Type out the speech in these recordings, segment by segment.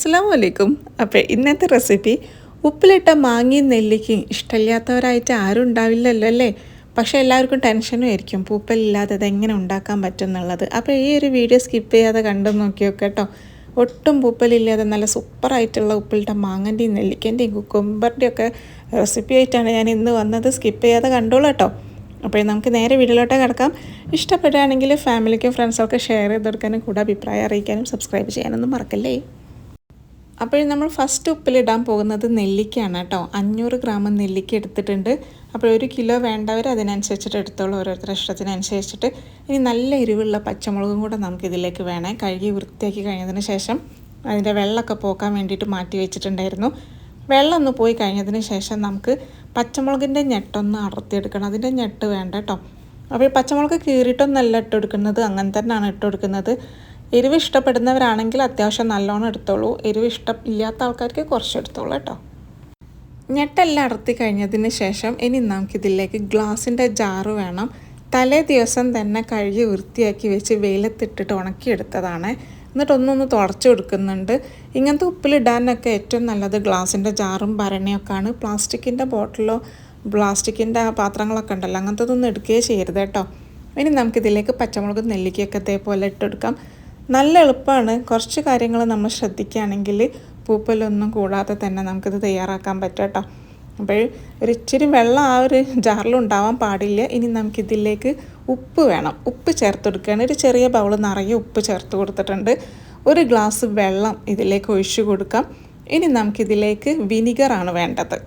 അസ്സാം വലൈക്കും അപ്പോൾ ഇന്നത്തെ റെസിപ്പി ഉപ്പിലിട്ട മാങ്ങയും നെല്ലിക്കയും ഇഷ്ടമില്ലാത്തവരായിട്ട് ആരും ഉണ്ടാവില്ലല്ലോ അല്ലേ? പക്ഷേ എല്ലാവർക്കും ടെൻഷനും ആയിരിക്കും. പൂപ്പലില്ലാതെ എങ്ങനെ ഉണ്ടാക്കാൻ പറ്റും എന്നുള്ളത് അപ്പോൾ ഈ ഒരു വീഡിയോ സ്കിപ്പ് ചെയ്യാതെ കണ്ടു നോക്കിയോ കേട്ടോ. ഒട്ടും പൂപ്പലില്ലാതെ നല്ല സൂപ്പറായിട്ടുള്ള ഉപ്പിലിട്ട മാങ്ങന്റെയും നെല്ലിക്കന്റെയും കുക്കുംബറിന്റെയും ഒക്കെ റെസിപ്പി ആയിട്ടാണ് ഞാൻ ഇന്ന് വന്നത്. സ്കിപ്പ് ചെയ്യാതെ കണ്ടോളൂ കേട്ടോ. അപ്പോൾ നമുക്ക് നേരെ വീഡിയോയിലോട്ട് കിടക്കാം. ഇഷ്ടപ്പെടുകയാണെങ്കിൽ ഫാമിലിക്കും ഫ്രണ്ട്സൊക്കെ ഷെയർ ചെയ്ത് കൊടുക്കാനും കൂടെ അഭിപ്രായം അറിയിക്കാനും സബ്സ്ക്രൈബ് ചെയ്യാനൊന്നും മറക്കല്ലേ? അപ്പോൾ നമ്മൾ ഫസ്റ്റ് ഉപ്പിലിടാൻ പോകുന്നത് നെല്ലിക്കയാണ് കേട്ടോ. അഞ്ഞൂറ് ഗ്രാം നെല്ലിക്ക എടുത്തിട്ടുണ്ട്. അപ്പോൾ ഒരു കിലോ വേണ്ടവർ അതിനനുസരിച്ചിട്ട് എടുത്തോളൂ ഓരോരുത്തരുടെ ഇഷ്ടത്തിനനുസരിച്ചിട്ട്. ഇനി നല്ല എരിവുള്ള പച്ചമുളകും കൂടെ നമുക്ക് ഇതിലേക്ക് വേണേ. കഴുകി വൃത്തിയാക്കി കഴിഞ്ഞതിന് ശേഷം അതിന്റെ വെള്ളമൊക്കെ പോക്കാൻ വേണ്ടിയിട്ട് മാറ്റി വെച്ചിട്ടുണ്ടായിരുന്നു. വെള്ളം ഒന്ന് പോയി കഴിഞ്ഞതിന് ശേഷം നമുക്ക് പച്ചമുളകിന്റെ ഞെട്ടൊന്ന് അടർത്തിയെടുക്കണം അതിന്റെ ഞെട്ട് വേണ്ട കേട്ടോ. അപ്പോൾ പച്ചമുളക് കീറിയിട്ടൊന്നല്ല ഇട്ട് കൊടുക്കുന്നത്. അങ്ങനെ തന്നെയാണ് ഇട്ട് കൊടുക്കുന്നത്. എരിവ് ഇഷ്ടപ്പെടുന്നവരാണെങ്കിൽ അത്യാവശ്യം നല്ലോണം എടുത്തോളൂ. എരിവ് ഇഷ്ടം ഇല്ലാത്ത ആൾക്കാർക്ക് കുറച്ച് എടുത്തോളൂ കേട്ടോ. ഞെട്ടെല്ലാം അടർത്തി കഴിഞ്ഞതിന് ശേഷം ഇനി നമുക്കിതിലേക്ക് ഗ്ലാസിന്റെ ജാറ് വേണം. തലേ ദിവസം തന്നെ കഴുകി വൃത്തിയാക്കി വെച്ച് വെയിലത്തിട്ടിട്ട് ഉണക്കിയെടുത്തതാണ്. എന്നിട്ട് ഒന്നൊന്ന് തുടച്ചു കൊടുക്കുന്നുണ്ട്. ഇങ്ങനത്തെ ഉപ്പിലിടാനൊക്കെ ഏറ്റവും നല്ലത് ഗ്ലാസിന്റെ ജാറും ഭരണിയൊക്കെയാണ്. പ്ലാസ്റ്റിക്കിന്റെ ബോട്ടിലോ പ്ലാസ്റ്റിക്കിന്റെ പാത്രങ്ങളൊക്കെ ഉണ്ടല്ലോ അങ്ങനത്തെ ഒന്നും എടുക്കുകയേ ചെയ്യരുത് കേട്ടോ. ഇനി നമുക്കിതിലേക്ക് പച്ചമുളക് നെല്ലിക്കയൊക്കെ ഇതേപോലെ ഇട്ടെടുക്കാം നല്ല എളുപ്പമാണ് കുറച്ച് കാര്യങ്ങൾ നമ്മൾ ശ്രദ്ധിക്കുകയാണെങ്കിൽ പൂപ്പലൊന്നും കൂടാതെ തന്നെ നമുക്കിത് തയ്യാറാക്കാൻ പറ്റും കേട്ടോ. അപ്പോൾ ഒരു ഇച്ചിരി വെള്ളം ആ ഒരു ജാറിലുണ്ടാവാൻ പാടില്ല. ഇനി നമുക്കിതിലേക്ക് ഉപ്പ് വേണം. ഉപ്പ് ചേർത്ത് കൊടുക്കുകയാണ്. ഒരു ചെറിയ ബൗൾ നിറയെ ഉപ്പ് ചേർത്ത് കൊടുത്തിട്ടുണ്ട്. ഒരു ഗ്ലാസ് വെള്ളം ഇതിലേക്ക് ഒഴിച്ചു കൊടുക്കാം. ഇനി നമുക്കിതിലേക്ക് വിനിഗറാണ് വേണ്ടത്.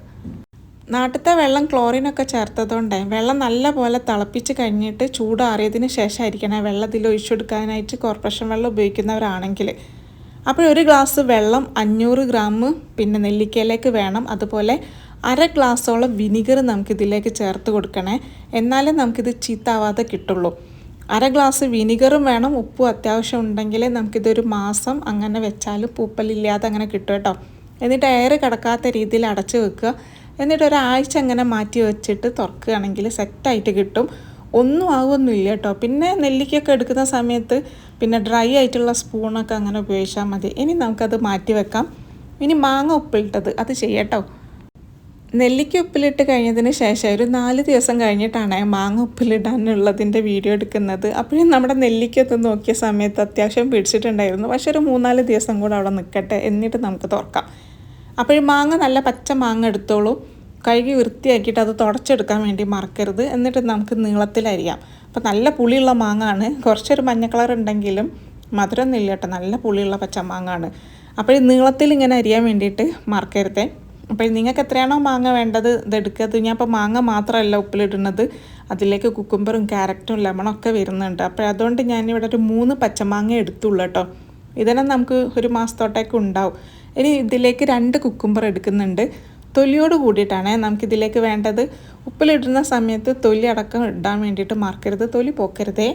നാട്ടിലത്തെ വെള്ളം ക്ലോറിനൊക്കെ ചേർത്തതുകൊണ്ട് വെള്ളം നല്ല പോലെ തിളപ്പിച്ച് കഴിഞ്ഞിട്ട് ചൂടാറിയതിന് ശേഷമായിരിക്കണം വെള്ളം ഇതിൽ ഒഴിച്ചെടുക്കാനായിട്ട് കോർപ്പറേഷൻ വെള്ളം ഉപയോഗിക്കുന്നവരാണെങ്കിൽ. അപ്പോൾ ഒരു ഗ്ലാസ് വെള്ളം അഞ്ഞൂറ് ഗ്രാം പിന്നെ നെല്ലിക്കയിലേക്ക് വേണം. അതുപോലെ അര ഗ്ലാസ്സോളം വിനിഗർ നമുക്ക് ഇതിലേക്ക് ചേർത്ത് കൊടുക്കണേ. എന്നാലേ നമുക്കിത് ചീത്താവാതെ കിട്ടുള്ളൂ. അര ഗ്ലാസ് വിനിഗറും വേണം. ഉപ്പും അത്യാവശ്യം ഉണ്ടെങ്കിൽ നമുക്കിതൊരു മാസം അങ്ങനെ വെച്ചാൽ പൂപ്പലില്ലാതെ അങ്ങനെ കിട്ടും കേട്ടോ. എന്നിട്ട് എയർ കിടക്കാത്ത രീതിയിൽ അടച്ച് വെക്കുക. എന്നിട്ട് ഒരാഴ്ച അങ്ങനെ മാറ്റി വെച്ചിട്ട് തുറക്കുകയാണെങ്കിൽ സെറ്റായിട്ട് കിട്ടും. ഒന്നും ആവുമൊന്നുമില്ല കേട്ടോ. പിന്നെ നെല്ലിക്കൊക്കെ എടുക്കുന്ന സമയത്ത് പിന്നെ ഡ്രൈ ആയിട്ടുള്ള സ്പൂണൊക്കെ അങ്ങനെ ഉപയോഗിച്ചാൽ മതി. ഇനി നമുക്കത് മാറ്റി വെക്കാം. ഇനി മാങ്ങ ഉപ്പിലിട്ടത് അത് ചെയ്യട്ടോ. നെല്ലിക്ക ഉപ്പിലിട്ട് കഴിഞ്ഞതിന് ശേഷം ഒരു നാല് ദിവസം കഴിഞ്ഞിട്ടാണ് മാങ്ങ ഉപ്പിലിടാനുള്ളതിന്റെ വീഡിയോ എടുക്കുന്നത്. അപ്പോഴും നമ്മുടെ നെല്ലിക്കൊക്കെ നോക്കിയ സമയത്ത് അത്യാവശ്യം പിടിച്ചിട്ടുണ്ടായിരുന്നു. പക്ഷെ ഒരു മൂന്നാൽ ദിവസം കൂടെ അവിടെ നിൽക്കട്ടെ എന്നിട്ട് നമുക്ക് തുറക്കാം. അപ്പോഴും മാങ്ങ നല്ല പച്ച മാങ്ങ എടുത്തോളൂ. കഴുകി വൃത്തിയാക്കിയിട്ട് അത് തുടച്ചെടുക്കാൻ വേണ്ടി മറക്കരുത്. എന്നിട്ട് നമുക്ക് നീളത്തിലരിയാം. അപ്പോൾ നല്ല പുളിയുള്ള മാങ്ങാണ്. കുറച്ചൊരു മഞ്ഞ കളർ ഉണ്ടെങ്കിലും മധുരമൊന്നും കേട്ടോ. നല്ല പുളിയുള്ള പച്ച മാങ്ങാണ്. അപ്പോൾ നീളത്തിൽ ഇങ്ങനെ അരിയാൻ വേണ്ടിയിട്ട് മറക്കരുതേ. അപ്പോൾ നിങ്ങൾക്ക് എത്രയാണോ മാങ്ങ വേണ്ടത് ഇതെടുക്കുക ഞാൻ ഇപ്പോൾ മാങ്ങ മാത്രമല്ല ഉപ്പിലിടുന്നത്. അതിലേക്ക് കുക്കുംബറും ക്യാരറ്റും ഒക്കെ വരുന്നുണ്ട്. അപ്പോൾ അതുകൊണ്ട് ഞാനിവിടെ ഒരു മൂന്ന് പച്ചമാങ്ങ എടുത്തുള്ളൂ കേട്ടോ. ഇതിനെ നമുക്ക് ഒരു മാസത്തോട്ടേക്ക് ഉണ്ടാവും. ഇനി ഇതിലേക്ക് രണ്ട് കുക്കുംബർ എടുക്കുന്നുണ്ട്. തൊലിയോട് കൂടിയിട്ടാണ് നമുക്കിതിലേക്ക് വേണ്ടത്. ഉപ്പിലിടുന്ന സമയത്ത് തൊലി അടക്കം ഇടാൻ വേണ്ടിയിട്ട് മറക്കരുത്. തൊലി പോക്കരുതേ.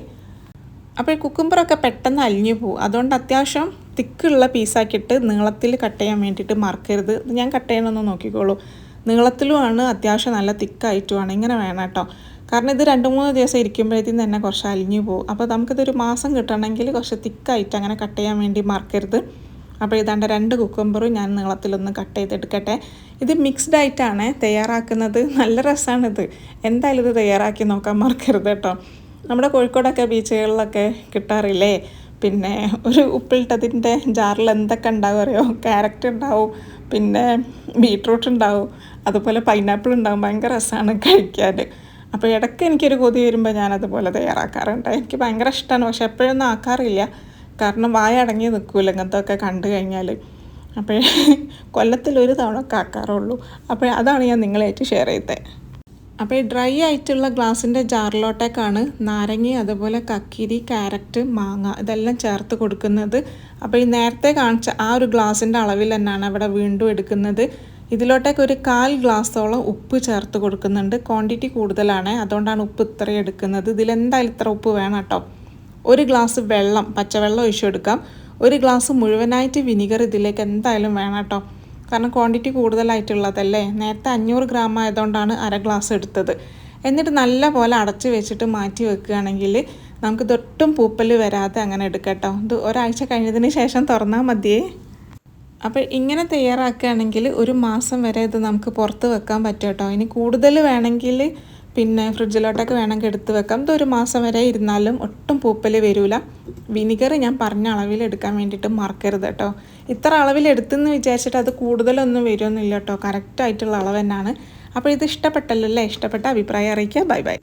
അപ്പോൾ ഈ കുക്കുംബറൊക്കെ പെട്ടെന്ന് അലിഞ്ഞു പോകും. അതുകൊണ്ട് അത്യാവശ്യം തിക്കുള്ള പീസാക്കിയിട്ട് നീളത്തിൽ കട്ട് ചെയ്യാൻ വേണ്ടിയിട്ട് മറക്കരുത്. ഞാൻ കട്ട് ചെയ്യണമെന്ന് നോക്കിക്കോളൂ. നീളത്തിലുമാണ് അത്യാവശ്യം നല്ല തിക്കായിട്ടുമാണ്. ഇങ്ങനെ വേണം കേട്ടോ. കാരണം ഇത് രണ്ട് മൂന്ന് ദിവസം ഇരിക്കുമ്പോഴത്തേക്കും തന്നെ കുറച്ച് അലിഞ്ഞു പോകും. അപ്പോൾ നമുക്കിതൊരു മാസം കിട്ടണമെങ്കിൽ കുറച്ച് തിക്കായിട്ട് അങ്ങനെ കട്ട് ചെയ്യാൻ വേണ്ടി മറക്കരുത്. അപ്പോൾ ഇതാണ്ട് രണ്ട് കുക്കുംബറും ഞാൻ നീളത്തിലൊന്ന് കട്ട് ചെയ്തെടുക്കട്ടെ. ഇത് മിക്സ്ഡ് ആയിട്ടാണ് തയ്യാറാക്കുന്നത്. നല്ല രസമാണിത് എന്തായാലും ഇത് തയ്യാറാക്കി നോക്കാൻ മറക്കരുത് കേട്ടോ. നമ്മുടെ കോഴിക്കോടൊക്കെ ബീച്ചുകളിലൊക്കെ കിട്ടാറില്ലേ? പിന്നെ ഒരു ഉപ്പിലിട്ടതിന്റെ ജാറിൽ എന്തൊക്കെ ഉണ്ടാവും അറിയോ? ക്യാരറ്റ് ഉണ്ടാവും പിന്നെ ബീട്രൂട്ട് ഉണ്ടാവും അതുപോലെ പൈനാപ്പിൾ ഉണ്ടാവും. ഭയങ്കര രസമാണ് കഴിക്കാൻ. അപ്പോൾ ഇടയ്ക്ക് എനിക്കൊരു കൊതി വരുമ്പോൾ ഞാനതുപോലെ തയ്യാറാക്കാറുണ്ട്. എനിക്ക് ഭയങ്കര ഇഷ്ടമാണ് പക്ഷെ എപ്പോഴൊന്നും ആക്കാറില്ല. കാരണം വായ അടങ്ങി നിൽക്കില്ല ഇങ്ങനത്തെ ഒക്കെ കണ്ടു കഴിഞ്ഞാൽ അപ്പോൾ കൊല്ലത്തിൽ ഒരു തവണ കാക്കാറുള്ളൂ അപ്പോൾ അതാണ് ഞാൻ നിങ്ങളായിട്ട് ഷെയർ ചെയ്തത് അപ്പോൾ ഈ ഡ്രൈ ആയിട്ടുള്ള ഗ്ലാസിന്റെ ജാറിലോട്ടേക്കാണ് നാരങ്ങ അതുപോലെ കക്കിരി ക്യാരറ്റ് മാങ്ങ ഇതെല്ലാം ചേർത്ത് കൊടുക്കുന്നത്. അപ്പോൾ ഈ നേരത്തെ കാണിച്ച ആ ഒരു ഗ്ലാസിന്റെ അളവിൽ തന്നെയാണ് അവിടെ വീണ്ടും എടുക്കുന്നത്. ഇതിലോട്ടേക്ക് ഒരു കാൽ ഗ്ലാസ്സോളം ഉപ്പ് ചേർത്ത് കൊടുക്കുന്നുണ്ട്. ക്വാണ്ടിറ്റി കൂടുതലാണ്. അതുകൊണ്ടാണ് ഉപ്പ് ഇത്രയും എടുക്കുന്നത്. ഇതിലെന്തായാലും ഇത്ര ഉപ്പ് വേണം കേട്ടോ. ഒരു ഗ്ലാസ് വെള്ളം പച്ചവെള്ളം ഒഴിച്ചു കൊടുക്കാം. ഒരു ഗ്ലാസ് മുഴുവനായിട്ട് വിനിഗർ ഇതിലേക്ക് എന്തായാലും വേണം കേട്ടോ. കാരണം ക്വാണ്ടിറ്റി കൂടുതലായിട്ടുള്ളതല്ലേ? നേരത്തെ അഞ്ഞൂറ് ഗ്രാം ആയതുകൊണ്ടാണ് അര ഗ്ലാസ് എടുത്തത്. എന്നിട്ട് നല്ല പോലെ അടച്ച് വെച്ചിട്ട് മാറ്റി വെക്കുകയാണെങ്കിൽ നമുക്ക് ഇതൊട്ടും പൂപ്പൽ വരാതെ അങ്ങനെ എടുക്കട്ടോ ഇത് ഒരാഴ്ച കഴിഞ്ഞതിന് ശേഷം തുറന്നാൽ മതിയേ. അപ്പോൾ ഇങ്ങനെ തയ്യാറാക്കുകയാണെങ്കിൽ ഒരു മാസം വരെ ഇത് നമുക്ക് പുറത്ത് വെക്കാൻ പറ്റും കേട്ടോ. ഇനി കൂടുതൽ വേണമെങ്കിൽ പിന്നെ ഫ്രിഡ്ജിലോട്ടൊക്കെ വേണമെങ്കിൽ എടുത്ത് വെക്കാം. ഇത് ഒരു മാസം വരെ ഇരുന്നാലും ഒട്ടും പൂപ്പൽ വരില്ല വിനിഗർ ഞാൻ പറഞ്ഞ അളവിൽ എടുക്കാൻ വേണ്ടിയിട്ട് മറക്കരുത് കേട്ടോ. ഇത്ര അളവിൽ എടുത്തെന്ന് വിചാരിച്ചിട്ട് അത് കൂടുതലൊന്നും വരുമൊന്നുമില്ല കേട്ടോ. കറക്റ്റായിട്ടുള്ള അളവ് തന്നെയാണ്. അപ്പോൾ ഇത് ഇഷ്ടപ്പെട്ടല്ലോ അല്ലേ ഇഷ്ടപ്പെട്ട അഭിപ്രായം അറിയിക്കുക. Bye bye